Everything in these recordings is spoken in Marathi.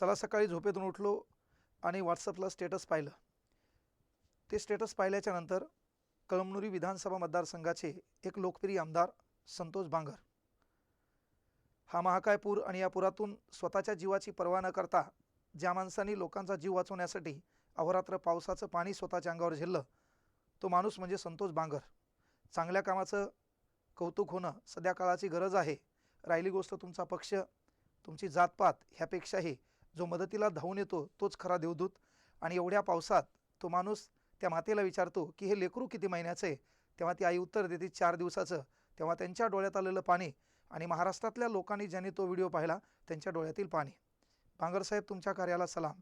चला सकाळी झोपेतून उठलो आणि व्हॉट्सअपला स्टेटस पाहिलं. ते स्टेटस पाहिल्याच्या नंतर कळमनुरी विधानसभा मतदारसंघाचे एक लोकप्रिय आमदार संतोष बांगर. हा महाकाय पूर आणि या पुरातून स्वतःच्या जीवाची पर्वा न करता ज्या माणसांनी लोकांचा जीव वाचवण्यासाठी अहोरात्र पावसाचं पाणी स्वतःच्या अंगावर झेललं तो माणूस म्हणजे संतोष बांगर. चांगल्या कामाचं कौतुक होणं सध्या काळाची गरज आहे. राहिली गोष्ट तुमचा पक्ष तुमची जातपात ह्यापेक्षाही जो मदतीला धावून येतो तोच खरा देवदूत. आणि एवढ्या पावसात तो माणूस त्या मातेला विचारतो की हे लेकरू किती महिन्याचं आहे? तेव्हा ती आई उत्तर देते चार दिवसाचं. तेव्हा त्यांच्या डोळ्यात आलेलं पाणी आणि महाराष्ट्रातल्या लोकांनी ज्यांनी तो व्हिडिओ पाहिला त्यांच्या डोळ्यातील पाणी. बांगरसाहेब तुमच्या कार्याला सलाम.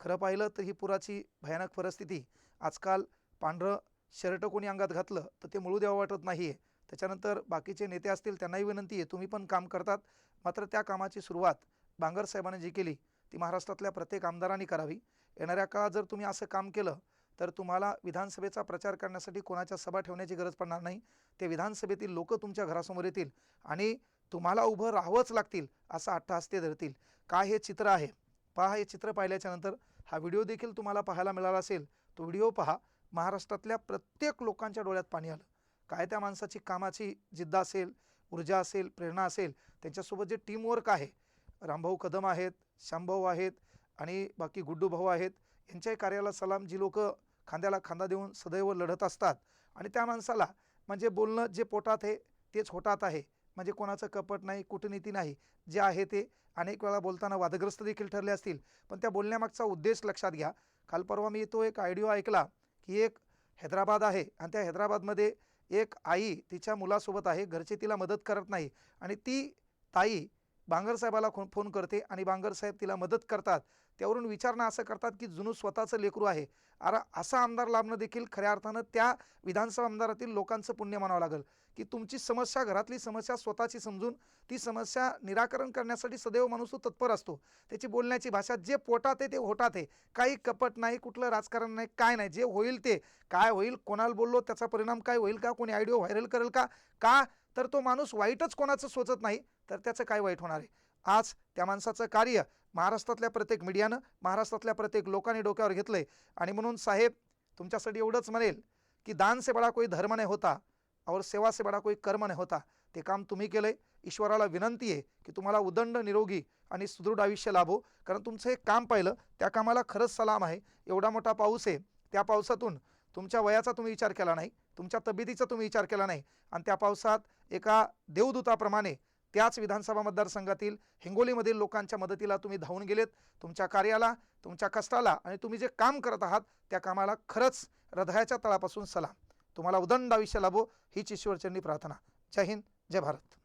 खरं पाहिलं तर ही पुराची भयानक परिस्थिती. आजकाल पांढरं शर्ट कोणी अंगात घातलं तर ते मुळू द्यावं वाटत नाही आहे त्याच्यानंतर बाकीचे नेते असतील त्यांनाही विनंती आहे तुम्ही पण काम करतात. मात्र त्या कामाची सुरुवात बांगर साहेबांनी जी केली ती महाराष्ट्रातल्या प्रत्येक आमदारांनी करावी. येणाऱ्या काळात जर तुम्ही असं काम केलं तर तुम्हाला विधानसभेचा प्रचार करण्यासाठी कोणाच्या सभा ठेवण्याची गरज पडणार नाही. ते विधानसभेतील लोक तुमच्या घरासमोर येतील आणि तुम्हाला उभं राहावंच लागतील असं अट्टहास ते धरतील. काय हे चित्र आहे? पहा हे चित्र पाहिल्याच्यानंतर हा व्हिडिओ देखील तुम्हाला पाहायला मिळाला असेल. तो व्हिडिओ पहा. महाराष्ट्रातल्या प्रत्येक लोकांच्या डोळ्यात पाणी आलं. काय त्या माणसाची कामाची जिद्द असेल ऊर्जा असेल प्रेरणा असेल त्यांच्यासोबत जे टीमवर्क आहे रामभाऊ कदम आहेत श्यामभाऊ आहेत आणि बाकी गुड्डू भाऊ आहेत. यांच्याही कार्याला सलाम जी लोक खांद्याला खांदा देऊन सदैव लढत असतात. आणि त्या माणसाला म्हणजे बोलणं जे पोटात आहे तेच होटात आहे. म्हणजे कोणाचं कपट नाही कूटनीती नाही जे आहे ते अनेक वेळा बोलताना वादग्रस्त देखील ठरले असतील. पण त्या बोलण्यामागचा उद्देश लक्षात घ्या. काल परवा मी तो एक आयडिओ ऐकला की एक हैदराबाद आहे आणि त्या हैदराबादमध्ये एक आई तिच्या मुलासोबत आहे घरचे तिला मदत करत नाही आणि ती ताई बांगरसाहेबाला खो फोन करते आणि बांगरसाहेब तिला मदत करतात. त्यावरून विचारणं असं करतात की जुनू स्वतःचं लेकरू आहे. अरे असा आमदार लाभणं देखील खऱ्या अर्थानं त्या विधानसभा आमदारातील लोकांचं पुण्य मानावं लागेल. की तुमची समस्या घरातली समस्या स्वतःची समजून ती समस्या निराकरण करण्यासाठी सदैव माणूस तो तत्पर असतो. त्याची बोलण्याची भाषा जे पोटात आहे ते होटात आहे. काही कपट नाही कुठलं राजकारण नाही काय नाही. जे होईल ते. काय होईल कोणाला बोललो त्याचा परिणाम काय होईल का? कोणी आयडिओ व्हायरल करेल का? का? तर तो माणूस वाईटच कोणाचं सोचत नाही. तर त्याचं काय वाईट होणार आहे? आज त्या माणसाचं कार्य महाराष्ट्रातल्या प्रत्येक मीडियानं महाराष्ट्रातल्या प्रत्येक लोकांनी डोक्यावर घेतलं आहे आणि म्हणून साहेब तुमच्यासाठी एवढंच म्हणेल की दान से बडा कोई धर्म नाही होता और सेवा से बडा कोई कर्म नाही होता. ते काम तुम्ही केलं आहे ईश्वराला विनंती आहे की तुम्हाला उदंड निरोगी आणि सुदृढ आयुष्य लाभो. कारण तुमचं हे काम पाहिलं त्या कामाला खरंच सलाम आहे. एवढा मोठा पाऊस आहे. त्या पावसातून तुमच्या वयाचा तुम्ही विचार केला नाही. तुमच्या तब्येतीचा तुम्ही विचार केला नाही. आणि त्या पावसात एका देवदूताप्रमाणे त्याच विधानसभा मतदारसंघातील हिंगोलीमधील लोकांच्या मदतीला तुम्ही धावून गेलेत. तुमच्या कार्याला तुमच्या कष्टाला आणि तुम्ही जे काम करत आहात त्या कामाला खरंच हृदयाच्या तळापासून सलाम. तुम्हाला उदंड आयुष्य लाभो हीच ईश्वरचरणी प्रार्थना. जय हिंद जय भारत.